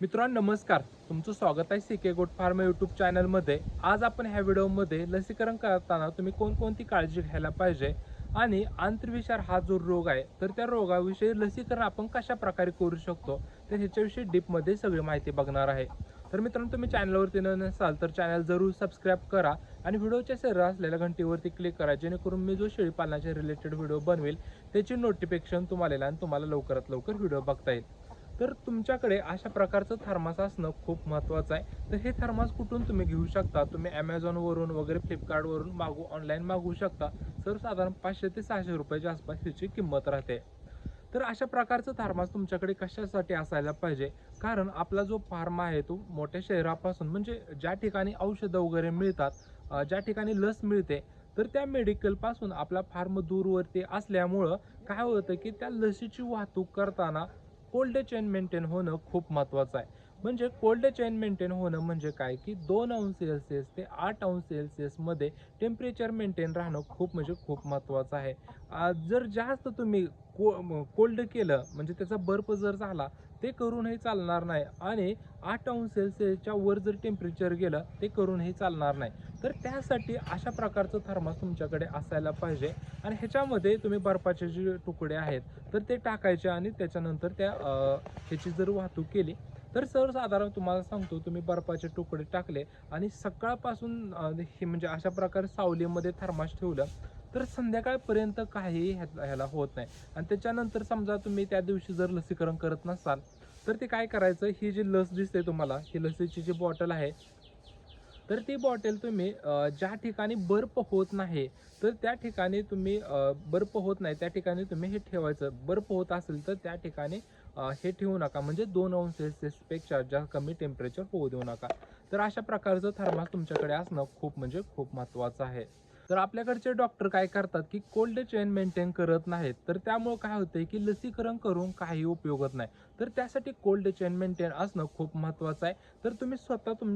मित्रांनो नमस्कार. तुमचं स्वागत आहे सी के गोट फार्म यूट्यूब चॅनलमध्ये आज आपण ह्या व्हिडिओमध्ये लसीकरण करताना तुम्ही कोणकोणती काळजी घ्यायला पाहिजे आणि आंतरविषार हा जो रोग आहे तर त्या रोगाविषयी लसीकरण आपण कशा प्रकारे करू शकतो तर ह्याच्याविषयी डीपमध्ये सगळी माहिती बघणार आहे. तर मित्रांनो तुम्ही चॅनलवरती न नसाल तर चॅनल जरूर सबस्क्राईब करा आणि व्हिडिओच्या शरीर असलेल्या घंटीवरती क्लिक करा जेणेकरून मी जो शेळीपालनाचे रिलेटेड व्हिडिओ बनवेल त्याची नोटिफिकेशन तुम्हाला आणि तुम्हाला लवकरात लवकर व्हिडिओ बघता येईल. तर तुमच्याकडे अशा प्रकारचं थर्मास असणं खूप महत्त्वाचं आहे. तर हे थर्मास कुठून तुम्ही घेऊ शकता? तुम्ही ॲमेझॉनवरून वगैरे फ्लिपकार्टवरून मागू ऑनलाईन मागवू शकता. सर्वसाधारण पाचशे ते सहाशे रुपयाच्या आसपास ह्याची किंमत राहते. तर अशा प्रकारचं थर्मास तुमच्याकडे कशासाठी असायला पाहिजे? कारण आपला जो फार्म आहे तो मोठ्या शहरापासून म्हणजे ज्या ठिकाणी औषधं वगैरे मिळतात ज्या ठिकाणी लस मिळते तर त्या मेडिकलपासून आपला फार्म दूरवरती असल्यामुळं काय होतं की त्या लसीची वाहतूक करताना कोल्ड चेन मेंटेन होणं खूप महत्त्वाचं आहे. म्हणजे कोल्ड चेन मेंटेन होणं म्हणजे काय? की दोन अंश सेल्सिअस ते आठ अंश सेल्सिअसमध्ये टेम्परेचर मेंटेन राहणं खूप म्हणजे खूप महत्त्वाचं आहे. जर जास्त तुम्ही को कोल्ड केलं म्हणजे त्याचा बर्फ जर झाला ते करूनही चालणार नाही. आणि आठ अंश सेल्सिअसच्या वर जर टेम्परेचर गेलं ते करूनही चालणार नाही. तर त्यासाठी अशा प्रकारचं थर्मास तुमच्याकडे असायला पाहिजे. आणि ह्याच्यामध्ये तुम्ही बर्फाचे जे तुकडे आहेत तर ते टाकायचे आणि त्याच्यानंतर त्या ह्याची जर वाहतूक केली तर सर्वसाधारण तुम्हाला सांगतो तुम्ही बर्फाचे तुकडे टाकले आणि सकाळपासून हे म्हणजे अशा प्रकारे सावलीमध्ये थर्मास ठेवलं तर संध्याकाळपर्यंत काही ह्याला होत नाही. आणि त्याच्यानंतर समजा तुम्ही त्या दिवशी जर लसीकरण करत नसाल तर ते काय करायचं ही जी लस दिसते तुम्हाला ही लसीची जी बॉटल आहे तर ती बॉटल तुम्ही ज्या ठिकाणी बर्फ होत नाही तर त्या ठिकाणी तुम्ही बर्फ होत नाही त्या ठिकाणी तुम्ही हे ठेवायचं. बर्फ होत असेल तर त्या ठिकाणी हे ठेवू नका. म्हणजे दोन अंश सेल्सिअसपेक्षा जास्त कमी टेम्परेचर होऊ देऊ नका. तर अशा प्रकारचं थर्मास तुमच्याकडे असणं खूप म्हणजे खूप महत्त्वाचं आहे. तर आपल्याकडचे डॉक्टर काय करतात की कोल्ड चेन मेंटेन करत नाहीत. तर त्यामुळे काय होतंय की लसीकरण करून काही उपयोगत नाही. तर त्यासाठी कोल्ड चेन मेंटेन असणं खूप महत्त्वाचं आहे. तर तुम्ही स्वतः तुम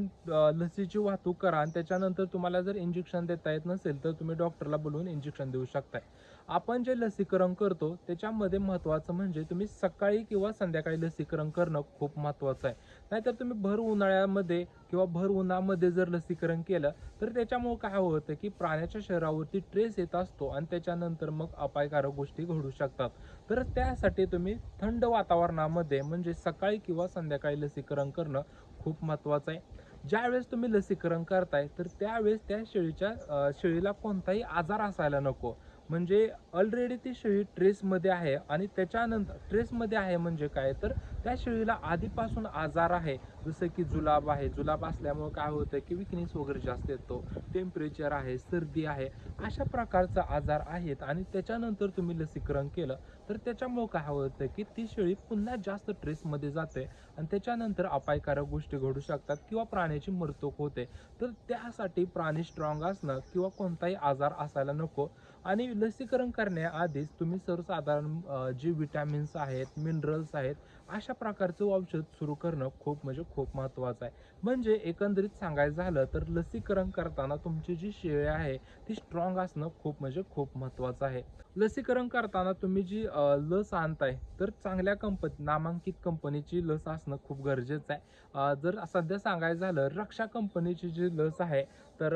लसीची वाहतूक करा आणि त्याच्यानंतर तुम्हाला जर इंजेक्शन देता येत नसेल तर तुम्ही डॉक्टरला बोलवून इंजेक्शन देऊ शकताय. आपण जे लसीकरण करतो त्याच्यामध्ये महत्त्वाचं म्हणजे तुम्ही सकाळी किंवा संध्याकाळी लसीकरण करणं खूप महत्त्वाचं आहे. नाहीतर तुम्ही भर उन्हाळ्यामध्ये किंवा भर उन्हामध्ये जर लसीकरण केलं तर त्याच्यामुळं काय होतं की प्राण्याच्या शरीरावरती ट्रेस येत असतो आणि त्याच्यानंतर मग अपायकारक गोष्टी घडू शकतात. तर त्यासाठी तुम्ही थंड वातावरणामध्ये म्हणजे सकाळी किंवा संध्याकाळी लसीकरण करणं खूप महत्त्वाचं आहे. ज्यावेळेस तुम्ही लसीकरण करताय तर त्यावेळेस त्या शेळीच्या शेळीला कोणताही आजार असायला नको. म्हणजे ऑलरेडी ती शेळी ट्रेसमध्ये आहे आणि त्याच्यानंतर ट्रेसमध्ये आहे म्हणजे काय? तर त्या शेळीला आधीपासून आजार आहे. जसं की जुलाब आहे. जुलाब असल्यामुळे काय होतं की विकनेस वगैरे जास्त येतो. टेम्परेचर आहे सर्दी आहे. अशा प्रकारचा आजार आहेत आणि त्याच्यानंतर तुम्ही लसीकरण केलं तर त्याच्यामुळं काय होतं की ती शेळी पुन्हा जास्त ट्रेसमध्ये जाते आणि त्याच्यानंतर अपायकारक गोष्टी घडू शकतात किंवा प्राण्याची मरतूक होते. तर त्यासाठी प्राणी स्ट्रॉंग असणं किंवा कोणताही आजार असायला नको. आणि लसीकरण करण्याआधीच तुम्ही सर्वसाधारण जे जी विटॅमिन्स आहेत मिनरल्स आहेत अशा प्रकारचं औषध सुरू करणं खूप म्हणजे खूप महत्त्वाचं आहे. म्हणजे एकंदरीत सांगायचं झालं तर लसीकरण करताना तुमची जी शेळी आहे ती स्ट्रॉंग असणं खूप म्हणजे खूप महत्त्वाचं आहे. लसीकरण करताना तुम्ही जी लस आणताय तर चांगल्या कंपनी नामांकित कंपनीची लस असणं खूप गरजेचं आहे. जर सध्या सांगायचं झालं रक्षा कंपनीची जी लस आहे तर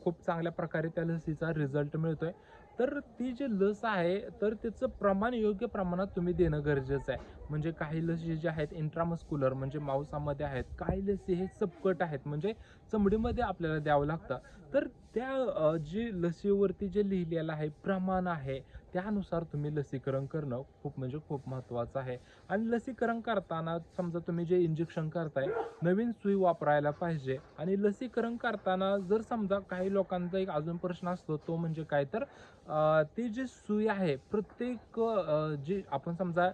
खूप चांगल्या प्रकारे त्या लसीचा रिझल्ट मिळतो आहे तर ती जी लस आहे तर त्याचं प्रमाण योग्य प्रमाणात तुम्ही देणं गरजेचं आहे. म्हणजे काही लसी ज्या आहेत इंट्रामस्क्युलर म्हणजे मांसामध्ये आहेत काही लसी हे सबकट आहेत. म्हणजे चमडीमध्ये आपल्याला द्यावं लागतं. तर त्या जी लसीवरती जे लिहिलेलं आहे प्रमाण आहे त्यानुसार तुम्ही लसीकरण करणं खूप म्हणजे खूप महत्त्वाचं आहे. आणि लसीकरण करताना समजा तुम्ही जे इंजेक्शन करताय नवीन सुई वापरायला पाहिजे. आणि लसीकरण करताना जर समजा काही लोकांचा एक अजून प्रश्न असतो तो म्हणजे काय? तर ते ती जी सुई आहे प्रत्येक जे जी आपण समजा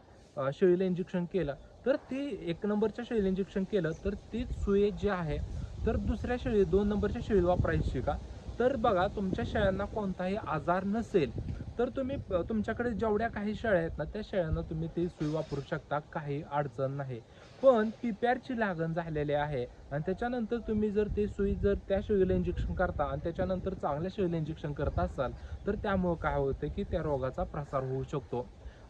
शेळीला इंजेक्शन केलं तर ती एक नंबरच्या शेळीला इंजेक्शन केलं तर तीच सुई जी आहे तर दुसऱ्या शेळी दोन नंबरच्या शेळीला वापरायची का? तर बघा तुमच्या शेळ्यांना कोणताही आजार नसेल तर तुम्ही तुमच्याकडे जेवढ्या काही शेळ्या आहेत ना त्या शेळ्यांना तुम्ही ती सुई वापरू शकता काही अडचण नाही. पण पिप्यारची लागण झालेली आहे आणि त्याच्यानंतर तुम्ही जर ते सुई जर त्या शेळीला इंजेक्शन करता आणि त्याच्यानंतर चांगल्या शेळीला इंजेक्शन करत असाल तर त्यामुळं काय होतं की त्या रोगाचा प्रसार होऊ शकतो.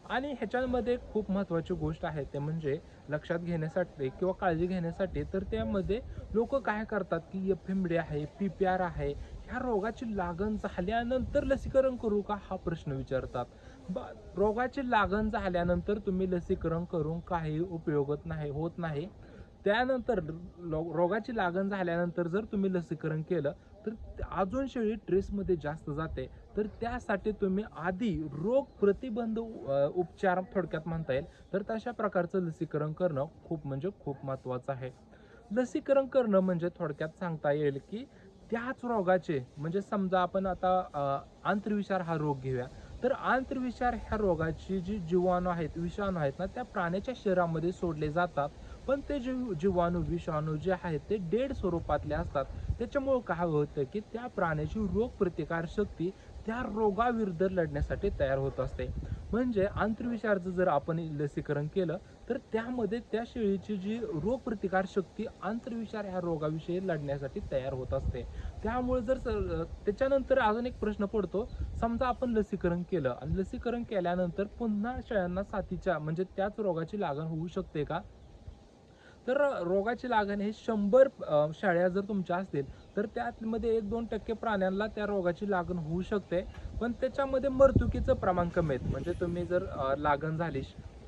आणि ह्याच्यामध्ये खूप महत्त्वाची गोष्ट आहे ते म्हणजे लक्षात घेण्यासाठी किंवा काळजी घेण्यासाठी तर त्यामध्ये लोक काय करतात की एफ एम डी आहे पी पी आर आहे ह्या रोगाची लागण झाल्यानंतर लसीकरण करू का हा प्रश्न विचारतात. ब रोगाची लागण झाल्यानंतर तुम्ही लसीकरण करून काही उपयोगत नाही होत नाही. त्यानंतर रोगाची लागण झाल्यानंतर जर तुम्ही लसीकरण केलं तर अजून शेळी ट्रेसमध्ये जास्त जाते. तर त्यासाठी तुम्ही आधी रोग प्रतिबंध उपचार थोडक्यात म्हणता येईल. तर तशा प्रकारचं लसीकरण करणं खूप म्हणजे खूप महत्त्वाचं आहे. लसीकरण करणं म्हणजे थोडक्यात सांगता येईल की त्याच रोगाचे म्हणजे समजा आपण आता आंतरविचार आंतरविषार हा रोग घेऊया. तर आंतरविषार ह्या रोगाची जी जीवाणू आहेत विषाणू आहेत ना त्या प्राण्याच्या शरीरामध्ये सोडले जातात. पण ते जे जीवाणू विषाणू जे आहेत ते डेड स्वरूपातले असतात. त्याच्यामुळं काय होतं की त्या प्राण्याची रोग प्रतिकार शक्ती त्या रोगाविरुद्ध लढण्यासाठी तयार होत असते. म्हणजे आंतरविषारचं जर आपण लसीकरण केलं तर त्यामध्ये त्या शेळीची जी रोग प्रतिकार शक्ती आंतरविषार ह्या रोगाविषयी लढण्यासाठी तयार होत असते. त्यामुळे जर त्याच्यानंतर अजून एक प्रश्न पडतो. समजा आपण लसीकरण केलं आणि लसीकरण केल्यानंतर पुन्हा शेळ्यांना साथीच्या म्हणजे त्याच रोगाची लागण होऊ शकते का? तर रोगाची लागण हे शंभर शाळ्या जर तुमच्या असतील तर त्यामध्ये एक दोन टक्के प्राण्यांना त्या रोगाची लागण होऊ शकते. पण त्याच्यामध्ये मर्तुकीचं प्रमाण कमी आहे म्हणजे तुम्ही जर लागण झाली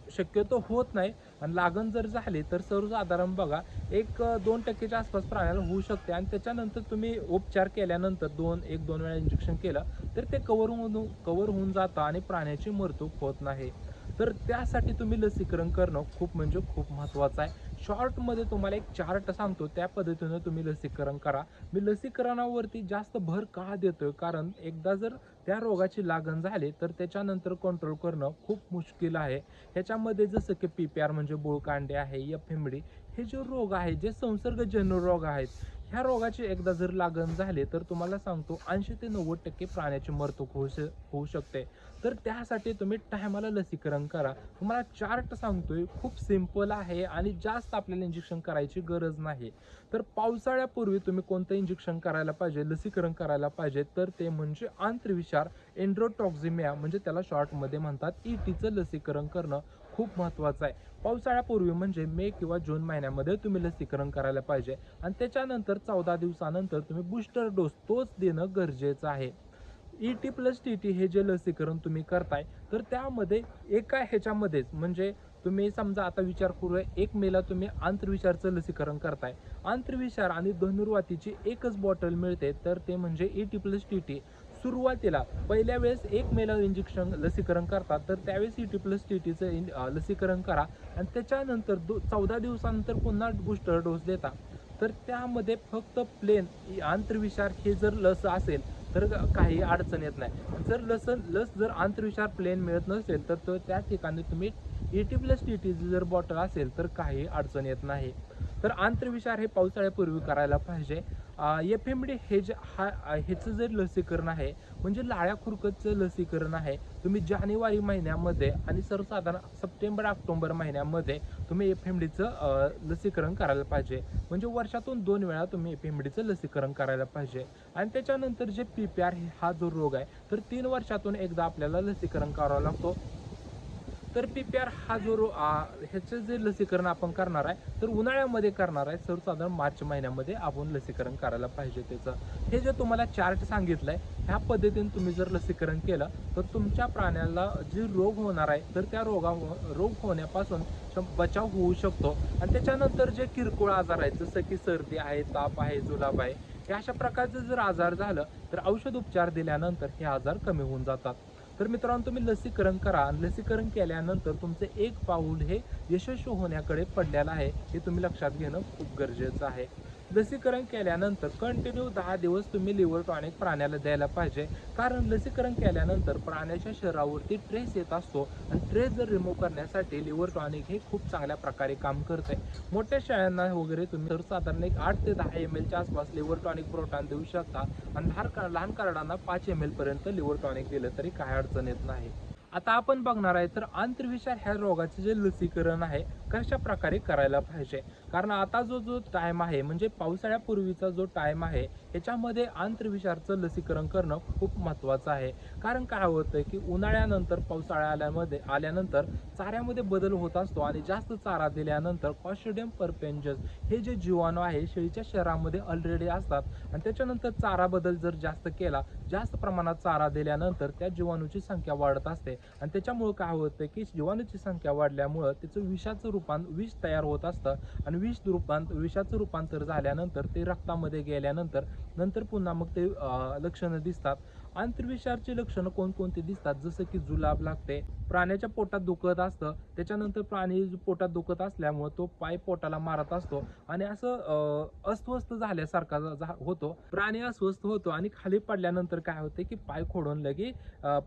शक्यतो होत नाही. आणि लागण जर झाली तर सर्वसाधारण बघा एक दोन टक्केच्या आसपास प्राण्याला होऊ शकते. आणि त्याच्यानंतर तुम्ही उपचार केल्यानंतर दोन एक दोन वेळा इंजेक्शन केलं तर ते कवर होऊन कवर होऊन जातं आणि प्राण्याची मृत्यू होत नाही. तर त्यासाठी तुम्ही लसीकरण करणं खूप म्हणजे खूप महत्त्वाचं आहे. शॉर्टमध्ये तुम्हाला एक चार्ट सांगतो त्या पद्धतीनं तुम्ही लसीकरण करा. मी लसीकरणावरती जास्त भर का देतोय? कारण एकदा जर त्या रोगाची लागण झाली तर त्याच्यानंतर कंट्रोल करणं खूप मुश्किल आहे. ह्याच्यामध्ये जसं की पी पी आर म्हणजे बोळकांडे आहे एफ एम डी हे जे रोग आहे जे संसर्गजन्य रोग आहेत ह्या रोगाची एकदा जर लागण झाले तर तुम्हाला सांगतो ऐंशी ते नव्वद टक्के प्राण्याचे मरतूक होऊ श होऊ शकते. तर त्यासाठी तुम्ही टायमाला लसीकरण करा. तुम्हाला चार्ट सांगतोय खूप सिंपल आहे आणि जास्त आपल्याला इंजेक्शन करायची गरज नाही. तर पावसाळ्यापूर्वी तुम्ही कोणतं इंजेक्शन करायला पाहिजे लसीकरण करायला पाहिजे तर ते म्हणजे आंतरविषार एन्ड्रोटॉक्झिमिया म्हणजे त्याला शॉर्टमध्ये म्हणतात ई टीचं लसीकरण करणं. खूप महत्त्वाचं आहे. पावसाळ्यापूर्वी म्हणजे मे किंवा जून महिन्यामध्ये तुम्ही लसीकरण करायला पाहिजे आणि त्याच्यानंतर चौदा दिवसानंतर तुम्ही बूस्टर डोस तोच देणं गरजेचं आहे. E T plus T T हे जे लसीकरण तुम्ही करताय तर त्यामध्ये एका ह्याच्यामध्येच म्हणजे तुम्ही समजा आता विचार करूया एक मेला तुम्ही आंतरविचारचं लसीकरण करताय. आंतरविचार आणि धनुर्वातीची एकच बॉटल मिळते तर ते म्हणजे E T plus T T सुरुवातीला पहिल्या वेळेस एक मेला इंजेक्शन लसीकरण करतात तर त्यावेळेस ई टी प्लस टी टीचं लसीकरण करा. आणि त्याच्यानंतर दो चौदा दिवसानंतर पुन्हा बूस्टर डोस देता. तर त्यामध्ये फक्त प्लेन आंतरविषार हे जर लस असेल तर काही अडचण येत नाही. जर लस लस जर आंतरविषार प्लेन मिळत नसेल तर तो त्या ठिकाणी तुम्ही एटी प्लस टी टी जर बॉटल असेल तर काही अडचण येत नाही. तर आंतरविषार हे पावसाळ्यापूर्वी करायला पाहिजे. एफ एम डी हे जे हा ह्याचं जे लसीकरण आहे म्हणजे लाळ्या खुरकतचं लसीकरण आहे तुम्ही जानेवारी महिन्यामध्ये आणि सर्वसाधारण सप्टेंबर ऑक्टोबर महिन्यामध्ये तुम्ही एफ एम डीचं लसीकरण करायला पाहिजे. म्हणजे वर्षातून दोन वेळा तुम्ही एफ एम डीचं लसीकरण करायला पाहिजे. आणि त्याच्यानंतर जे पी पी आर हा जो रोग आहे तर तीन वर्षातून एकदा आपल्याला लसीकरण करावा लागतो. तर पी पी आर हा जो रो आ, ह्याचं जे लसीकरण आपण करणार आहे तर उन्हाळ्यामध्ये करणार आहे सर्वसाधारण मार्च महिन्यामध्ये आपण लसीकरण करायला पाहिजे त्याचं. हे जे तुम्हाला चार्ट सांगितलं आहे ह्या पद्धतीने तुम्ही जर लसीकरण केलं तर तुमच्या प्राण्याला जे रोग होणार आहे तर त्या रोगा रोग होण्यापासून बचाव होऊ शकतो. आणि त्याच्यानंतर जे किरकोळ आजार आहेत जसं की सर्दी आहे ताप आहे जुलाब आहे हे अशा प्रकारचं जर आजार झालं तर औषध उपचार दिल्यानंतर हे आजार कमी होऊन जातात. तर मित्रांनो तुम्ही लसीकरण करा. आणि लसीकरण केल्यानंतर तुमचे एक पाऊल हे यशस्वी होण्याकडे पडलेलं आहे हे तुम्ही लक्षात घेणं खूप गरजेचं आहे. लसीकरण केल्यानंतर कंटिन्यू दहा दिवस तुम्ही लिव्हर टॉनिक प्राण्याला द्यायला पाहिजे. कारण लसीकरण केल्यानंतर प्राण्याच्या शरीरावरती ट्रेस येत असतो आणि ट्रेस जर रिमूव्ह करण्यासाठी लिव्हर टॉनिक हे खूप चांगल्या प्रकारे काम करते मोठ्या शाळांना वगैरे तुम्ही तर साधारण एक आठ ते दहा एम एलच्या आसपास लिव्हर टॉनिक प्रोटॉन देऊ शकता. आणि लहान लहान कार्डांना पाच एम एल पर्यंत लिव्हर टॉनिक दिलं तरी काही अडचण येत नाही. आता आपण बघणार आहे तर आंतरविषार ह्या रोगाचे जे लसीकरण आहे कशा प्रकारे करायला पाहिजे? कारण आता जो जो टाईम आहे म्हणजे पावसाळ्यापूर्वीचा जो टाईम आहे याच्यामध्ये आंतरविषारचं लसीकरण करणं खूप महत्त्वाचं आहे. कारण काय होतं की उन्हाळ्यानंतर पावसाळ्या आल्यामध्ये आल्यानंतर चाऱ्यामध्ये बदल होत असतो आणि जास्त चारा दिल्यानंतर कॉस्टिडियम परपेंजस हे जे जीवाणू आहे शेळीच्या शहरामध्ये ऑलरेडी असतात. आणि त्याच्यानंतर चारा बदल जर जास्त केला जास्त प्रमाणात चारा दिल्यानंतर त्या जीवाणूची संख्या वाढत असते. आणि त्याच्यामुळं काय होतं की जीवाणूची संख्या वाढल्यामुळं त्याचं विषाचं रूपांत विष तयार होत असतं. आणि विष रूपांत विषाचं रूपांतर झाल्यानंतर ते रक्तामध्ये गेल्यानंतर नंतर पुन्हा मग ते लक्षणं दिसतात. आंतरविषारचे लक्षणं कोणकोणती दिसतात? जसं की जुलाब लागते प्राण्याच्या पोटात दुखत असतं त्याच्यानंतर प्राणी पोटात दुखत असल्यामुळे तो पाय पोटाला मारत असतो आणि असं अस्वस्थ झाल्यासारखा होतो. प्राणी अस्वस्थ होतो आणि खाली पडल्यानंतर काय होते की पाय खोडून लगे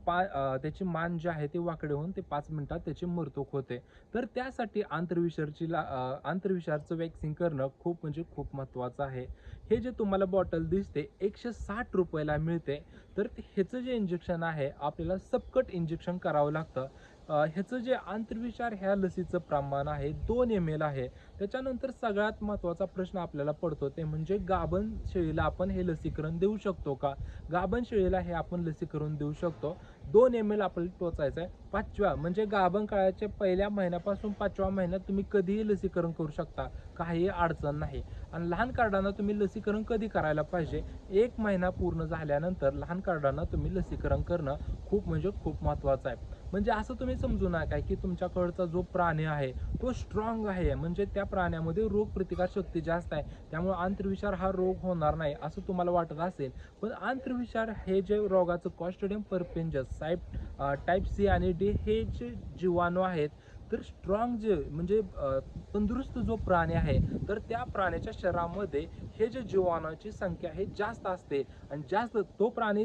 पाय त्याची मान जे आहे ते वाकडे होऊन ते पाच मिनिटात त्याची मृतूक होते. तर त्यासाठी आंतरविषारची ला आंतरविषारचं वॅक्सिन करणं खूप म्हणजे खूप महत्त्वाचं आहे. हे जे तुम्हाला बॉटल दिसते एकशे साठ रुपयाला मिळते. तर ह्याचं जे इंजेक्शन आहे आपल्याला सबकट इंजेक्शन करावं लागतं. ह्याचं जे आंतरविचार ह्या लसीचं प्रमाण आहे दोन एम एल आहे. त्याच्यानंतर सगळ्यात महत्त्वाचा प्रश्न आपल्याला पडतो ते म्हणजे गाभण शेळीला आपण हे लसीकरण देऊ शकतो का? गाभण शेळीला हे आपण लसीकरण देऊ शकतो. दोन एम एल आपल्याला टोचायचं आहे. पाचव्या म्हणजे गाभण काळाच्या पहिल्या महिन्यापासून पाचव्या महिन्यात तुम्ही कधीही लसीकरण करू शकता. काही अडचण नाही. आणि लहान कार्डांना तुम्ही लसीकरण कधी करायला पाहिजे? एक महिना पूर्ण झाल्यानंतर लहान कार्डांना तुम्ही लसीकरण करणं खूप म्हणजे खूप महत्त्वाचं आहे. म्हणजे असं तुम्ही समजू नका की तुमच्याकडचा जो प्राणी आहे तो स्ट्रॉंग आहे. म्हणजे त्या प्राण्यामध्ये रोग प्रतिकार शक्ती जास्त आहे. त्यामुळे आंतरविषार हा रोग होणार नाही असं तुम्हाला वाटत असेल. पण आंतरविषार हे जे रोगाचं कॉस्टोडियम परपेंजस साईप टाईप सी आणि डी हे जे जीवाणू आहेत तर स्ट्रॉंग जे म्हणजे तंदुरुस्त जो प्राणी आहे तर त्या प्राण्याच्या शरीरामध्ये हे जे जीवाणूची संख्या आहे जास्त असते. आणि जास्त तो प्राणी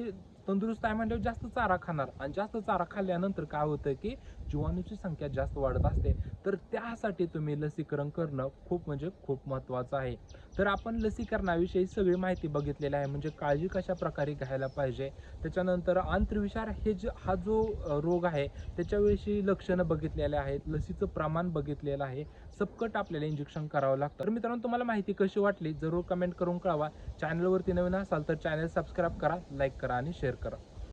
तंदुरुस्त आहे म्हणजे जास्त चारा खाणार. आणि जास्त चारा खाल्ल्यानंतर काय होतं की जीवाणूची संख्या जास्त वाढत असते तर त्यासाठी तुम्ही लसीकरण करणं खूप म्हणजे खूप महत्त्वाचं आहे. तर आपण लसीकरणाविषयी सगळी माहिती बघितलेली आहे म्हणजे काळजी कशा प्रकारे घ्यायला पाहिजे त्याच्यानंतर आंतरविषार हे जे हा जो रोग आहे त्याच्याविषयी लक्षणं बघितलेले आहेत लसीचं प्रमाण बघितलेलं आहे सबकट आपल्याला इंजेक्शन करावं लागतं. तर मित्रांनो तुम्हाला माहिती कशी वाटली जरूर कमेंट करून कळवा. चॅनलवरती नवीन असाल तर चॅनल सबस्क्राईब करा लाईक करा आणि शेअर करा.